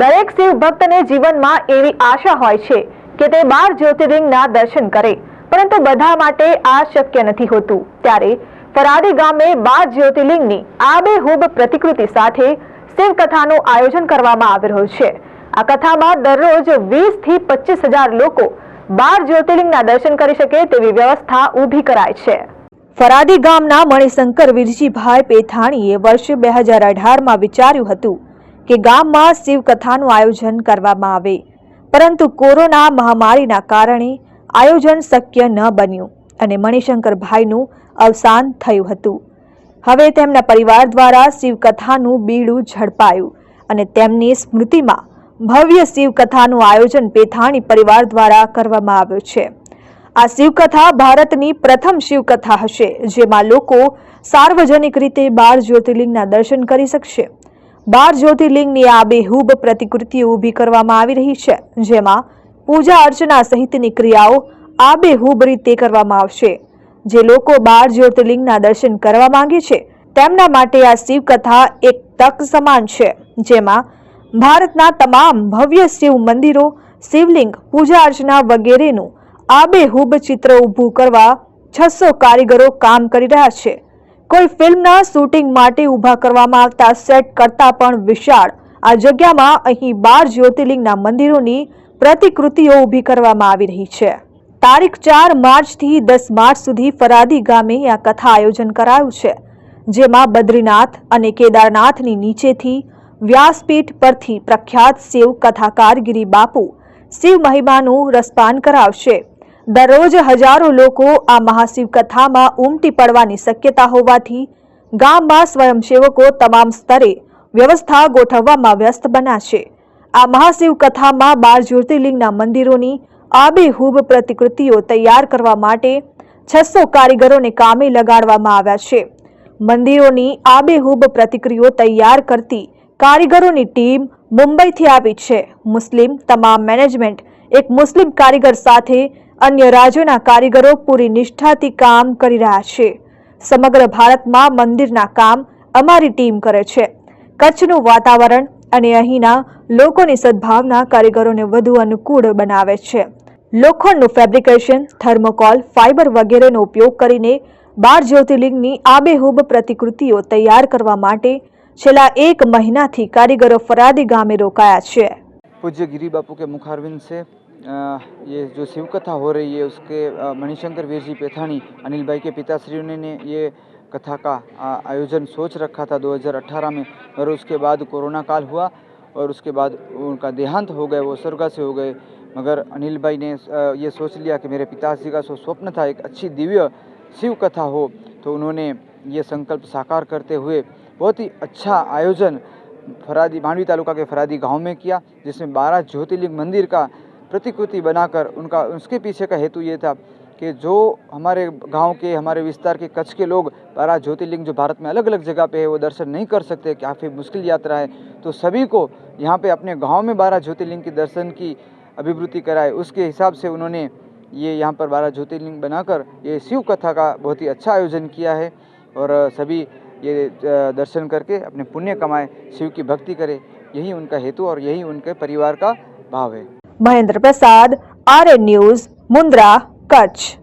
દરેક શિવ ભક્તને જીવનમાં એવી આશા હોય છે કે તે બાર જ્યોતિર્લિંગના દર્શન કરે, પરંતુ બધા માટે આ શક્ય નથી હોતું. ત્યારે ફરાદી ગામે બાર જ્યોતિર્લિંગની આબેહૂબ પ્રતિકૃતિ સાથે શિવ કથાનું આયોજન કરવામાં આવી રહ્યું છે. આ કથામાં દરરોજ વીસથી પચીસ હજાર લોકો બાર જ્યોતિર્લિંગના દર્શન કરી શકે તેવી વ્યવસ્થા ઊભી કરાય છે. ફરાદી ગામના મણિશંકર વિરજીભાઈ પેથાણીએ વર્ષ બે હજાર અઢારમાં વિચાર્યું હતું કે ગામમાં શિવકથાનું આયોજન કરવામાં આવે. પરંતુ કોરોના મહામારીના કારણે આયોજન શક્ય ન બન્યું અને મણિશંકરભાઈનું અવસાન થયું હતું. હવે તેમના પરિવાર દ્વારા શિવકથાનું બીડું ઝડપાયું અને તેમની સ્મૃતિમાં ભવ્ય શિવકથાનું આયોજન પેથાણી પરિવાર દ્વારા કરવામાં આવ્યું છે. આ શિવકથા ભારતની પ્રથમ શિવકથા હશે, જેમાં લોકો સાર્વજનિક રીતે બાર જ્યોતિર્લિંગના દર્શન કરી શકશે. બાર જ્યોતિર્લિંગની આબેહૂબ પ્રતિકૃતિઓ ઊભી કરવામાં આવી રહી છે, જેમાં પૂજા અર્ચના સહિતની ક્રિયાઓ આબેહૂબ રીતે કરવામાં આવશે. જે લોકો બાર જ્યોતિર્લિંગના દર્શન કરવા માંગે છે, તેમના માટે આ શિવકથા એક તક સમાન છે, જેમાં ભારતના તમામ ભવ્ય શિવ મંદિરો, શિવલિંગ, પૂજા અર્ચના વગેરેનું આબેહૂબ ચિત્ર ઊભું કરવા છસો કારીગરો કામ કરી રહ્યા છે. કોઈ ફિલ્મના શૂટિંગ માટે ઊભા કરવામાં આવતા સેટ કરતાં પણ વિશાળ. આ જગ્યામાં અહીં બાર જ્યોતિર્લિંગના મંદિરોની પ્રતિકૃતિઓ ઊભી કરવામાં આવી રહી છે. તારીખ ચાર માર્ચથી દસ માર્ચ સુધી ફરાદી ગામે આ કથા આયોજન કરાયું છે, જેમાં બદ્રીનાથ અને કેદારનાથની નીચેથી વ્યાસપીઠ પરથી પ્રખ્યાત શિવ કથાકાર ગિરી બાપુ શિવ મહિમાનું રસપાન કરાવશે. દરરોજ હજારો લોકો આ મહાશિવકથામાં ઉમટી પડવાની શક્યતા હોવાથી ગામમાં સ્વયંસેવકો તમામ સ્તરે વ્યવસ્થા ગોઠવવામાં વ્યસ્ત બન્યા આ મહાશિવ કથામાં બાર જ્યોતિર્લિંગના મંદિરોની આબેહૂબ પ્રતિકૃતિઓ તૈયાર કરવા માટે છસો કારીગરોને કામે લગાડવામાં આવ્યા છે. મંદિરોની આબેહૂબ પ્રતિક્રિયાઓ તૈયાર કરતી કારીગરોની ટીમ મુંબઈથી આવી છે. મુસ્લિમ તમામ મેનેજમેન્ટ એક મુસ્લિમ કારીગર સાથે અન્ય રાજ્યોના કારીગરો પૂરી નિષ્ઠાથી કામ કરી રહ્યા છે. સમગ્ર ભારતમાં મંદિરના કામ અમારી ટીમ કરે છે. કચ્છનું વાતાવરણ અને અહીંના લોકોની સદભાવના કારીગરોને વધુ અનુકૂળ બનાવે છે. લોખંડનું ફેબ્રિકેશન, થર્મોકોલ, ફાઇબર વગેરેનો ઉપયોગ કરીને બાર જ્યોતિર્લિંગની આબેહૂબ પ્રતિકૃતિઓ તૈયાર કરવા માટે છેલ્લા એક મહિનાથી કારીગરો ફરાદી ગામે રોકાયા છે. પૂજ્ય ગિરિબાપુ કે મુખારવિંદ છે. ये जो शिव कथा हो रही है उसके मणिशंकर वीर जी पेथानी अनिल भाई के पिताश्रियों ने, ये कथा का आयोजन सोच रखा था 2018 में और उसके बाद कोरोना काल हुआ और उसके बाद उनका देहांत हो गए वो स्वर्गवासी हो गए। मगर अनिल भाई ने ये सोच लिया कि मेरे पिताश्री का जो स्वप्न था एक अच्छी दिव्य शिव कथा हो तो उन्होंने ये संकल्प साकार करते हुए बहुत ही अच्छा आयोजन फरादी मांडवी तालुका के फरादी गाँव में किया जिसमें बारह ज्योतिर्लिंग मंदिर का प्रतिकृति बनाकर उनका, उसके पीछे का हेतु ये था कि जो हमारे गाँव के, हमारे विस्तार के कच्छ के लोग बारह ज्योतिर्लिंग जो भारत में अलग अलग जगह पे है, वो दर्शन नहीं कर सकते, काफ़ी मुश्किल यात्रा है तो सभी को यहाँ पे अपने गाँव में बारह ज्योतिर्लिंग के दर्शन की अभिवृत्ति कराए उसके हिसाब से उन्होंने ये यहाँ पर बारह ज्योतिर्लिंग बनाकर ये शिव कथा का बहुत ही अच्छा आयोजन किया है और सभी ये दर्शन करके अपने पुण्य कमाए, शिव की भक्ति करें, यही उनका हेतु और यही उनके परिवार का भाव है। મહેન્દ્ર પ્રસાદ આરએન ન્યૂઝ મુન્દ્રા કચ્છ.